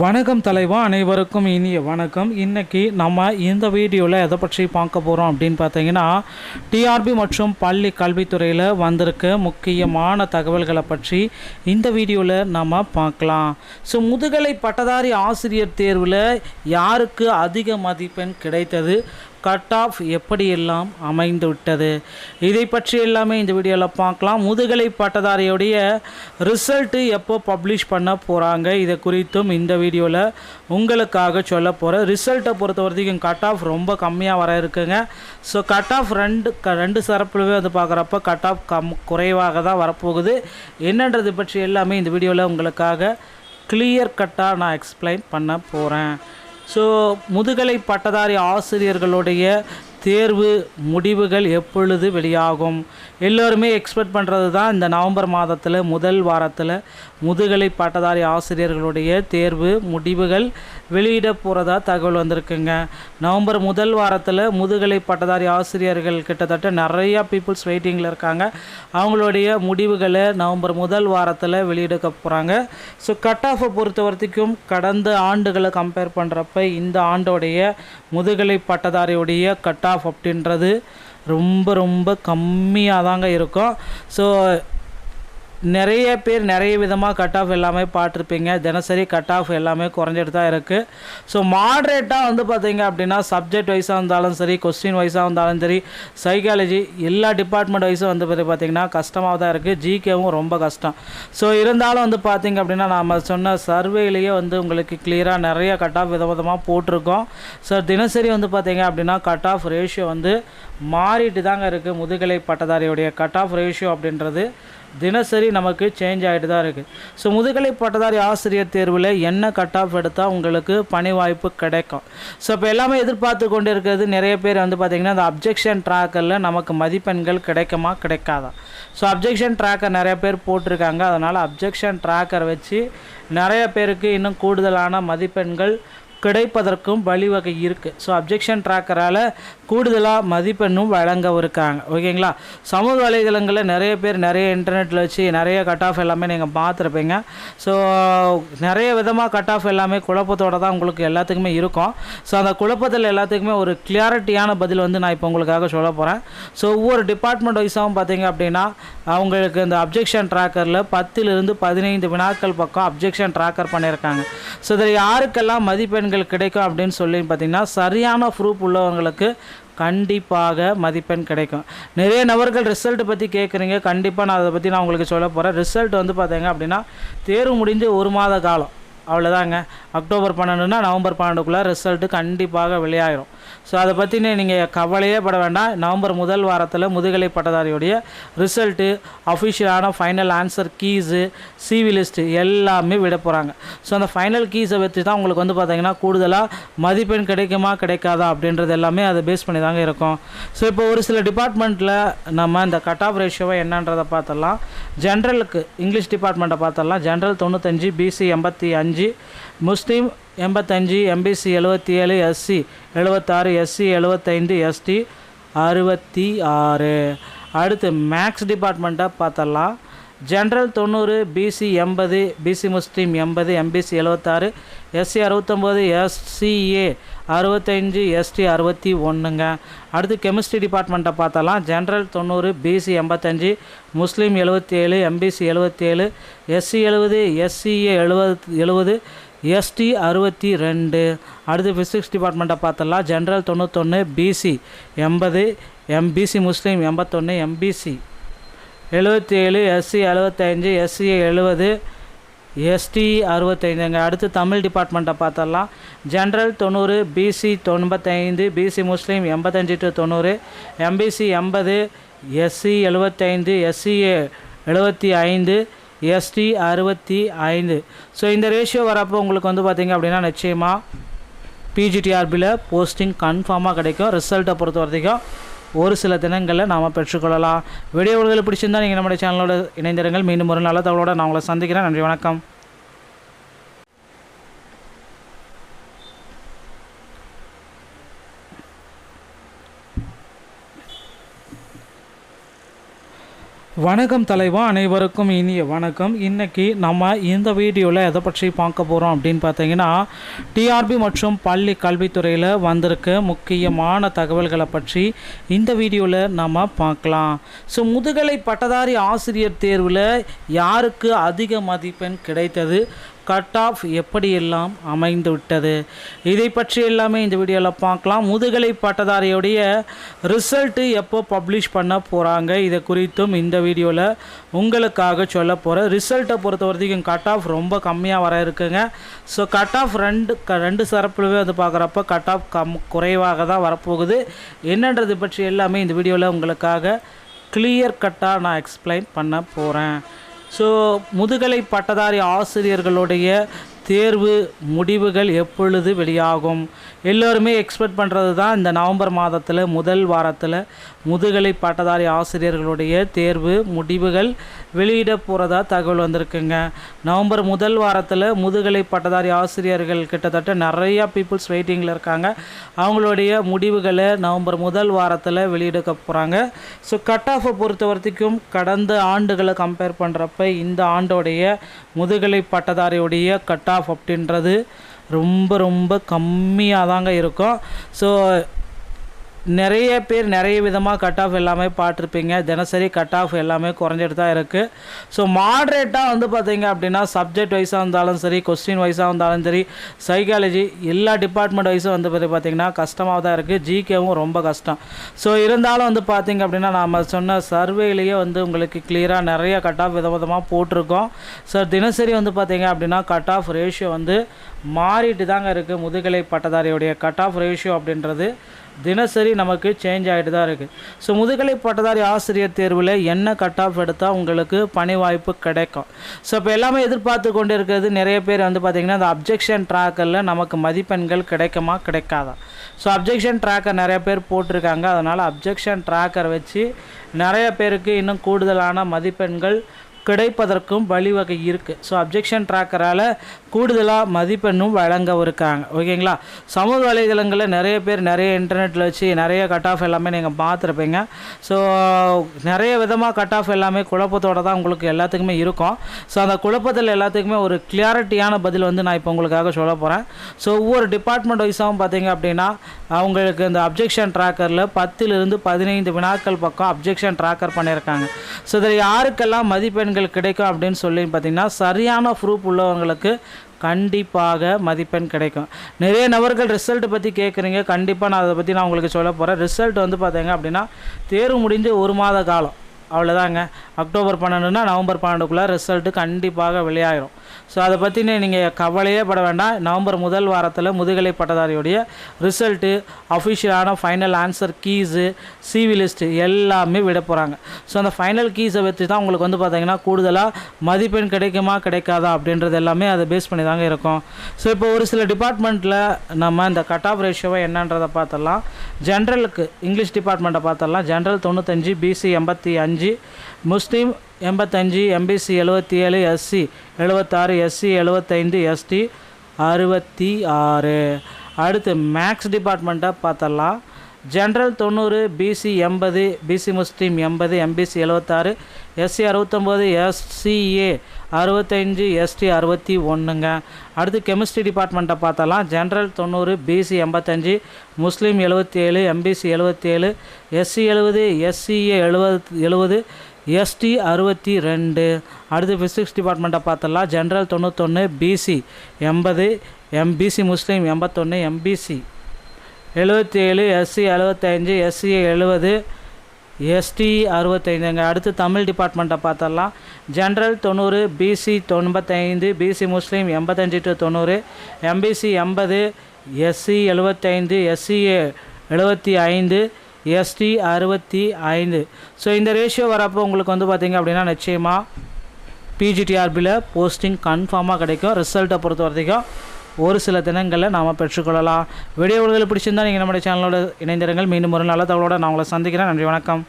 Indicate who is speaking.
Speaker 1: வணக்கம் தலைவா அனைவருக்கும் இனிய வணக்கம். இன்றைக்கி நம்ம இந்த வீடியோவில் எதை பற்றி பார்க்க போகிறோம் அப்படின்னு பார்த்தீங்கன்னா டிஆர்பி மற்றும் பள்ளி கல்வித்துறையில் வந்திருக்க முக்கியமான தகவல்களை பற்றி இந்த வீடியோவில் நம்ம பார்க்கலாம். ஸோ முதுகலை பட்டதாரி ஆசிரியர் தேர்வில் யாருக்கு அதிக மதிப்பெண் கிடைத்தது? கட் ஆஃப் எப்படியெல்லாம் அமைந்து விட்டது? இதை பற்றி எல்லாமே இந்த வீடியோவில் பார்க்கலாம். முதுகலை பட்டதாரியுடைய ரிசல்ட்டு எப்போ பப்ளிஷ் பண்ண போகிறாங்க இதை குறித்தும் இந்த வீடியோவில் உங்களுக்காக சொல்ல போகிறேன் ரிசல்ட்டை பொறுத்த வரைக்கும் கட் ஆஃப் ரொம்ப கம்மியாக வர இருக்குங்க. ஸோ கட் ஆஃப் ரெண்டு க ரெண்டு சரப்புலவே வந்து பார்க்குறப்ப கட் ஆஃப் கம் குறைவாக தான் வரப்போகுது. என்னன்றது பற்றி எல்லாமே இந்த வீடியோவில் உங்களுக்காக கிளியர் கட்டாக நான் எக்ஸ்பிளைன் பண்ண போகிறேன் ஸோ முதுகலை பட்டதாரி ஆசிரியர்களுடைய தேர்வு முடிவுகள் எப்பொழுது வெளியாகும்? எல்லோருமே எக்ஸ்பெக்ட் பண்ணுறது தான் இந்த நவம்பர் மாதத்தில் முதல் வாரத்தில். முதுகலை பட்டதாரி ஆசிரியர்களுடைய தேர்வு முடிவுகள் வெளியிட போகிறதா தகவல் வந்திருக்குங்க. நவம்பர் முதல் வாரத்தில் முதுகலை பட்டதாரி ஆசிரியர்கள் கிட்டத்தட்ட நிறையா பீப்புள்ஸ் வெயிட்டிங்கில் இருக்காங்க. அவங்களுடைய முடிவுகளை நவம்பர் முதல் வாரத்தில் வெளியிட போகிறாங்க ஸோ கட் ஆஃபை பொறுத்த வரைக்கும் கடந்த ஆண்டுகளை கம்பேர் பண்ணுறப்ப இந்த ஆண்டோடைய முதுகலை பட்டதாரியுடைய கட் ஆஃப் அப்படின்றது ரொம்ப ரொம்ப கம்மியாக தாங்க இருக்கும். ஸோ நிறைய பேர் நிறைய விதமாக கட் ஆஃப் எல்லாமே பார்த்துருப்பீங்க. தினசரி கட் ஆஃப் எல்லாமே குறைஞ்சிட்டு தான் இருக்குது ஸோ மாட்ரேட்டாக வந்து பார்த்தீங்க அப்படின்னா சப்ஜெக்ட் வைஸாக இருந்தாலும் சரி கொஸ்டின் வைஸாக இருந்தாலும் சரி சைக்காலஜி எல்லா டிபார்ட்மெண்ட் வைஸும் வந்து பார்த்தி- பார்த்தீங்கன்னா கஷ்டமாக தான் இருக்குது ஜிகேவும் ரொம்ப கஷ்டம். ஸோ இருந்தாலும் வந்து பார்த்தீங்க அப்படின்னா நாம் சொன்ன சர்வேலேயே வந்து உங்களுக்கு கிளியராக நிறைய கட் ஆஃப் வித விதமாக போட்டிருக்கோம். ஸோ தினசரி வந்து பார்த்தீங்க அப்படின்னா கட் ஆஃப் ரேஷியோ வந்து மாறிட்டு தாங்க இருக்குது முதுகலை பட்டதாரியுடைய கட் ஆஃப் ரேஷியோ அப்படின்றது தினசரி நமக்கு சேஞ்ச் ஆகிட்டு தான் இருக்குது ஸோ முதுகலை பட்டதாரி ஆசிரியர் தேர்வில் என்ன கட் ஆஃப் எடுத்தால் உங்களுக்கு பணி வாய்ப்பு கிடைக்கும். ஸோ இப்போ எல்லாமே எதிர்பார்த்து கொண்டு இருக்கிறது நிறைய பேர் வந்து பார்த்திங்கன்னா அந்த அப்ஜெக்ஷன் ட்ராக்கரில் நமக்கு மதிப்பெண்கள் கிடைக்குமா கிடைக்காதா? ஸோ அப்ஜெக்ஷன் ட்ராக்கர் நிறைய பேர் போட்டிருக்காங்க. அதனால் அப்ஜெக்ஷன் ட்ராக்கர் வச்சு நிறைய பேருக்கு இன்னும் கூடுதலான மதிப்பெண்கள் கிடைப்பதற்கும் வழிவகை இருக்குது ஸோ அப்ஜெக்ஷன் ட்ராக்கரால் கூடுதலாக மதிப்பெண்ணும் வழங்க இருக்காங்க ஓகேங்களா? சமூக வலைதளங்களில் நிறைய பேர் நிறைய இன்டர்நெட்டில் வச்சு நிறைய கட் ஆஃப் எல்லாமே நீங்கள் பார்த்துருப்பீங்க. ஸோ நிறைய விதமாக கட் ஆஃப் எல்லாமே குழப்பத்தோட தான் உங்களுக்கு எல்லாத்துக்குமே இருக்கும். ஸோ அந்த குழப்பத்தில் எல்லாத்துக்குமே ஒரு கிளியாரிட்டியான பதில் வந்து நான் இப்போ உங்களுக்காக சொல்ல போகிறேன் ஸோ ஒவ்வொரு டிபார்ட்மெண்ட் வைஸாகவும் பார்த்தீங்க அப்படின்னா அவங்களுக்கு இந்த அப்ஜெக்ஷன் ட்ராக்கரில் பத்திலிருந்து பதினைந்து வினாக்கள் பக்கம் அப்ஜெக்ஷன் ட்ராக்கர் பண்ணியிருக்காங்க ஸோ இதில் யாருக்கெல்லாம் மதிப்பெண் மதிப்பெண்கள் கிடைக்கும் அப்படின்னு சொல்லி பார்த்தீங்கன்னா சரியான ப்ரூஃப் உள்ளவங்களுக்கு கண்டிப்பாக மதிப்பெண் கிடைக்கும். நிறைய நபர்கள் ரிசல்ட் பற்றி கேட்குறீங்க கண்டிப்பாக நான் அதை பற்றி நான் உங்களுக்கு சொல்ல போகிறேன் ரிசல்ட் வந்து பார்த்தீங்க அப்படின்னா தேர்வு முடிஞ்சு ஒரு மாத காலம். அவ்வளோதாங்க அக்டோபர் பன்னெண்டுனா நவம்பர் பன்னெண்டுக்குள்ளே ரிசல்ட்டு கண்டிப்பாக வெளியாகிடும் ஸோ அதை பற்றின நீங்கள் கவலையே பட வேண்டாம். நவம்பர் முதல் வாரத்தில் முதுகலை பட்டதாரியுடைய result அஃபிஷியலான final answer keys CV list எல்லாமே விட போகிறாங்க ஸோ அந்த ஃபைனல் கீஸை வச்சு தான் உங்களுக்கு வந்து பார்த்தீங்கன்னா கூடுதலாக மதிப்பெண் கிடைக்குமா கிடைக்காதா அப்படின்றது எல்லாமே அதை பேஸ் பண்ணி தாங்க இருக்கும். ஸோ இப்போ ஒரு சில டிபார்ட்மெண்ட்டில் நம்ம இந்த கட் ஆஃப் ரேஷியோவை என்னன்றதை பார்த்தலாம் ஜென்ரலுக்கு இங்கிலீஷ் டிபார்ட்மெண்ட்டை பார்த்தலாம் ஜென்ரல் தொண்ணூத்தஞ்சு பிசி எண்பத்தி அஞ்சு முஸ்லீம் எண்பத்தஞ்சு எம்பிசி எழுபத்தி ஏழு எஸ்சி எழுபத்தாறு எஸ்சி எழுபத்தைந்து எஸ்டி அறுபத்தி ஆறு அடுத்து மேக்ஸ் டிபார்ட்மெண்ட்டை பார்த்தலாம். ஜென்ரல் தொண்ணூறு பிசி எண்பது பிசி முஸ்லீம் எண்பது எம்பிசி எழுபத்தாறு எஸ்சி அறுபத்தொம்போது எஸ்சிஏ அறுபத்தஞ்சு எஸ்டி அறுபத்தி ஒன்றுங்க. அடுத்து கெமிஸ்ட்ரி டிபார்ட்மெண்ட்டை பார்த்தலாம். ஜென்ரல் தொண்ணூறு பிசி எண்பத்தஞ்சு முஸ்லீம் எழுபத்தி ஏழு எம்பிசி எழுபத்தேழு எஸ்சி எழுபது எஸ்சிஏ எழுபது எழுபது எஸ்டி அறுபத்தி ரெண்டு அடுத்து ஃபிசிக்ஸ் டிபார்ட்மெண்ட்டை பார்த்தலாம் ஜென்ரல் தொண்ணூத்தொன்று பிசி எண்பது எம்பிசி முஸ்லீம் எண்பத்தொன்று எம்பிசி எழுபத்தி ஏழு எஸ்சி எழுபத்தஞ்சு எஸ்சி எழுபது எஸ்டி அறுபத்தைந்துங்க அடுத்து தமிழ் டிபார்ட்மெண்ட்டை பார்த்தலாம் ஜென்ரல் தொண்ணூறு பிசி தொண்பத்தைந்து பிசி முஸ்லீம் எண்பத்தஞ்சு டு தொண்ணூறு எம்பிசி எண்பது எஸ்சி எழுபத்தைந்து எஸ்சிஏ எழுபத்தி ஐந்து எஸ்டி அறுபத்தி ஐந்து. ஸோ இந்த ரேஷியோ வரப்போ உங்களுக்கு வந்து பார்த்திங்க அப்படின்னா நிச்சயமாக பிஜிடிஆர்பியில் போஸ்டிங் கன்ஃபார்மாக கிடைக்கும். ரிசல்ட்டை பொறுத்த வரைக்கும் ஒரு சில தினங்களில் நாம் பெற்றுக்கொள்ளலாம். வீடியோ உங்களுக்கு பிடிச்சிருந்தா நீங்கள் நம்முடைய சேனலோட இணைந்திருங்கள். மீண்டும் ஒரு நல்ல தகவலோடு நான் உங்களை சந்திக்கிறேன். நன்றி வணக்கம். வணக்கம் தலைவா அனைவருக்கும் இனிய வணக்கம். இன்றைக்கி நம்ம இந்த வீடியோவில் எதை பற்றி பார்க்க போகிறோம் அப்படின்னு பார்த்தீங்கன்னா டிஆர்பி மற்றும் பள்ளி கல்வித்துறையில் வந்திருக்க முக்கியமான தகவல்களை பற்றி இந்த வீடியோவில் நம்ம பார்க்கலாம். ஸோ முதுகலை பட்டதாரி ஆசிரியர் தேர்வில் யாருக்கு அதிக மதிப்பெண் கிடைத்தது? கட் ஆஃப் எப்படியெல்லாம் அமைந்து விட்டது இதை பற்றி எல்லாமே இந்த வீடியோவில் பார்க்கலாம். முதுகலை பட்டதாரியுடைய ரிசல்ட்டு எப்போ பப்ளிஷ் பண்ண போகிறாங்க இதை குறித்தும் இந்த வீடியோவில் உங்களுக்காக சொல்ல போகிறேன் ரிசல்ட்டை பொறுத்த வரைக்கும் கட் ஆஃப் ரொம்ப கம்மியாக வர இருக்குங்க. ஸோ கட் ஆஃப் ரெண்டு க ரெண்டு சரப்புலவே வந்து பார்க்குறப்ப கட் ஆஃப் கம் குறைவாக தான் வரப்போகுது. என்னன்றது பற்றி எல்லாமே இந்த வீடியோவில் உங்களுக்காக கிளியர் கட்டாக நான் எக்ஸ்பிளைன் பண்ண போகிறேன் ஸோ முதுகலை பட்டதாரி ஆசிரியர்களுடைய தேர்வு முடிவுகள் எப்பொழுது வெளியாகும்? எல்லோருமே எக்ஸ்பெக்ட் பண்ணுறது தான் இந்த நவம்பர் மாதத்தில் முதல் வாரத்தில் முதுகலை பட்டதாரி ஆசிரியர்களுடைய தேர்வு முடிவுகள் வெளியிட போகிறதா தகவல் வந்திருக்குங்க. நவம்பர் முதல் வாரத்தில் முதுகலை பட்டதாரி ஆசிரியர்கள் கிட்டத்தட்ட நிறையா பீப்புள்ஸ் வெயிட்டிங்கில் இருக்காங்க. அவங்களுடைய முடிவுகளை நவம்பர் முதல் வாரத்தில் வெளியிடக்க போகிறாங்க ஸோ கட் ஆஃபை பொறுத்த வரைக்கும் கடந்த ஆண்டுகளை கம்பேர் பண்ணுறப்ப இந்த ஆண்டோடைய முதுகலை பட்டதாரியுடைய கட் ஆஃப் அப்படின்றது ரொம்ப ரொம்ப கம்மியாக தாங்க இருக்கும். ஸோ நிறைய பேர் நிறைய விதமாக கட் ஆஃப் எல்லாமே பார்த்துருப்பீங்க. தினசரி கட் ஆஃப் எல்லாமே குறைஞ்சிட்டு தான் இருக்குது ஸோ மாட்ரேட்டாக வந்து பார்த்தீங்க அப்படின்னா சப்ஜெக்ட் வைஸாக இருந்தாலும் சரி கொஸ்டின் வைஸாக இருந்தாலும் சரி சைக்காலஜி எல்லா டிபார்ட்மெண்ட் வைஸும் வந்து பார்த்தி- பார்த்திங்கன்னா கஷ்டமாக தான் இருக்குது ஜிகேவும் ரொம்ப கஷ்டம். ஸோ இருந்தாலும் வந்து பார்த்திங்க அப்படின்னா நாம் சொன்ன சர்வேலேயே வந்து உங்களுக்கு கிளியராக நிறைய கட் ஆஃப் வித விதமாக போட்டிருக்கோம். ஸோ தினசரி வந்து பார்த்திங்க அப்படின்னா கட் ஆஃப் ரேஷியோ வந்து மாறிட்டு தாங்க இருக்குது முதுகலை பட்டதாரியுடைய கட் ஆஃப் ரேஷியோ அப்படின்றது. தினசரி நமக்கு சேஞ்ச் ஆகிட்டு தான் இருக்குது ஸோ முதுகலை பட்டதாரி ஆசிரியர் தேர்வில் என்ன கட் ஆஃப் எடுத்தால் உங்களுக்கு பணி வாய்ப்பு கிடைக்கும். ஸோ இப்போ எல்லாமே எதிர்பார்த்து கொண்டு இருக்கிறது நிறைய பேர் வந்து பார்த்திங்கன்னா அந்த அப்ஜெக்ஷன் ட்ராக்கரில் நமக்கு மதிப்பெண்கள் கிடைக்குமா கிடைக்காதா? ஸோ அப்ஜெக்ஷன் ட்ராக்கர் நிறைய பேர் போட்டிருக்காங்க. அதனால் அப்ஜெக்ஷன் ட்ராக்கர் வச்சு நிறைய பேருக்கு இன்னும் கூடுதலான மதிப்பெண்கள் கிடைப்பதற்கும் வழிவகை இருக்குது ஸோ அப்ஜெக்ஷன் ட்ராக்கரால் கூடுதலாக மதிப்பெண்ணும் வழங்கவிருக்காங்க. ஓகேங்களா? சமூக வலைதளங்களில் நிறைய பேர் நிறைய இன்டர்நெட்டில் வச்சு நிறைய கட் ஆஃப் எல்லாமே நீங்கள் பார்த்துருப்பீங்க. ஸோ நிறைய விதமாக கட் ஆஃப் எல்லாமே குழப்பத்தோடு தான் உங்களுக்கு எல்லாத்துக்குமே இருக்கும். ஸோ அந்த குழப்பத்தில் எல்லாத்துக்குமே ஒரு கிளியாரிட்டியான பதில் வந்து நான் இப்போ உங்களுக்காக சொல்ல போகிறேன் ஸோ ஒவ்வொரு டிபார்ட்மெண்ட் வைஸாகவும் பார்த்தீங்க அப்படின்னா அவங்களுக்கு இந்த அப்ஜெக்ஷன் ட்ராக்கரில் பத்திலிருந்து பதினைந்து வினாக்கள் பக்கம் அப்ஜெக்ஷன் ட்ராக்கர் பண்ணியிருக்காங்க ஸோ இதில் யாருக்கெல்லாம் மதிப்பெண் மதிப்பெண்கள் கிடைக்கும் அப்படின்னு சொல்லி பார்த்திங்கன்னா சரியான ப்ரூஃப் உள்ளவங்களுக்கு கண்டிப்பாக மதிப்பெண் கிடைக்கும். நிறைய நபர்கள் ரிசல்ட் பற்றி கேட்குறீங்க கண்டிப்பாக நான் அதை பற்றி நான் உங்களுக்கு சொல்ல போகிறேன் ரிசல்ட் வந்து பார்த்தீங்க அப்படின்னா தேர்வு முடிஞ்சு ஒரு மாத காலம். அவ்வளோதாங்க அக்டோபர் பன்னெண்டுனா நவம்பர் பன்னெண்டுக்குள்ளே ரிசல்ட்டு கண்டிப்பாக வெளியாகிடும் ஸோ அதை பற்றி நீங்கள் கவலையே பட வேண்டாம். நவம்பர் முதல் வாரத்தில் முதுகலை பட்டதாரியுடைய result அஃபிஷியலான final answer keys CV list எல்லாமே விட போகிறாங்க ஸோ அந்த ஃபைனல் கீஸை வச்சு தான் உங்களுக்கு வந்து பார்த்தீங்கன்னா கூடுதலாக மதிப்பெண் கிடைக்குமா கிடைக்காதா அப்படின்றது எல்லாமே அதை பேஸ் பண்ணி தாங்க இருக்கும். ஸோ இப்போ ஒரு சில டிபார்ட்மெண்ட்டில் நம்ம இந்த கட் ஆஃப் ரேஷியோவை என்னன்றதை பார்த்துடலாம். ஜென்ரலுக்கு இங்கிலீஷ் டிபார்ட்மெண்ட்டை பார்த்துடலாம். ஜென்ரல் தொண்ணூத்தஞ்சு பிசி எண்பத்தி அஞ்சு முஸ்லீம் எண்பத்தஞ்சு எம்பிசி எழுபத்தி ஏழு எஸ்சி எழுபத்தாறு எஸ்சி எழுபத்தைந்து எஸ்டி அறுபத்தி ஆறு அடுத்து மேக்ஸ் டிபார்ட்மெண்ட்டை பார்த்தலாம் ஜென்ரல் தொண்ணூறு பிசி எண்பது பிசி முஸ்லீம் எண்பது எம்பிசி எழுபத்தாறு எஸ்சி அறுபத்தொம்போது எஸ்சிஏ அறுபத்தஞ்சு எஸ்டி அறுபத்தி ஒன்றுங்க. அடுத்து கெமிஸ்ட்ரி டிபார்ட்மெண்ட்டை பார்த்தலாம். ஜென்ரல் தொண்ணூறு பிசி எண்பத்தஞ்சு முஸ்லீம் எழுபத்தி ஏழு எம்பிசி எழுபத்தி ஏழு எஸ்சி எழுபது எஸ்சிஏ எழுபது எழுபது எஸ்டி அறுபத்தி ரெண்டு. அடுத்து ஃபிசிக்ஸ் டிபார்ட்மெண்ட்டை பார்த்தலாம் ஜென்ரல் தொண்ணூத்தொன்று பிசி எண்பது எம்பிசி முஸ்லீம் எண்பத்தொன்று எம்பிசி எழுபத்தி ஏழு எஸ்சி எழுபத்தஞ்சு எஸ்சிஏ எழுபது எஸ்டி அறுபத்தைந்துங்க அடுத்து தமிழ் டிபார்ட்மெண்ட்டை பார்த்தரலாம் ஜென்ரல் தொண்ணூறு பிசி தொண்பத்தைந்து பிசி முஸ்லீம் எண்பத்தஞ்சு டு தொண்ணூறு எம்பிசி எண்பது எஸ்சி எழுபத்தைந்து எஸ்சிஏ எழுபத்தி ஐந்து எஸ்டி அறுபத்தி ஐந்து. ஸோ இந்த ரேஷியோ வரப்போ உங்களுக்கு வந்து பார்த்திங்க அப்படின்னா நிச்சயமாக பிஜிடிஆர்பியில் போஸ்டிங் கன்ஃபார்மாக கிடைக்கும். ரிசல்ட்டை பொறுத்த வரைக்கும் ஒரு சில தினங்களில் நாம் பெற்றுக்கொள்ளலாம். வீடியோ உங்களுக்கு பிடிச்சிருந்தா நீங்கள் நம்முடைய சேனலோட இணைந்திருங்கள். மீண்டும் ஒரு நல்ல தகவலோடு நான் உங்களை சந்திக்கிறேன். நன்றி வணக்கம்.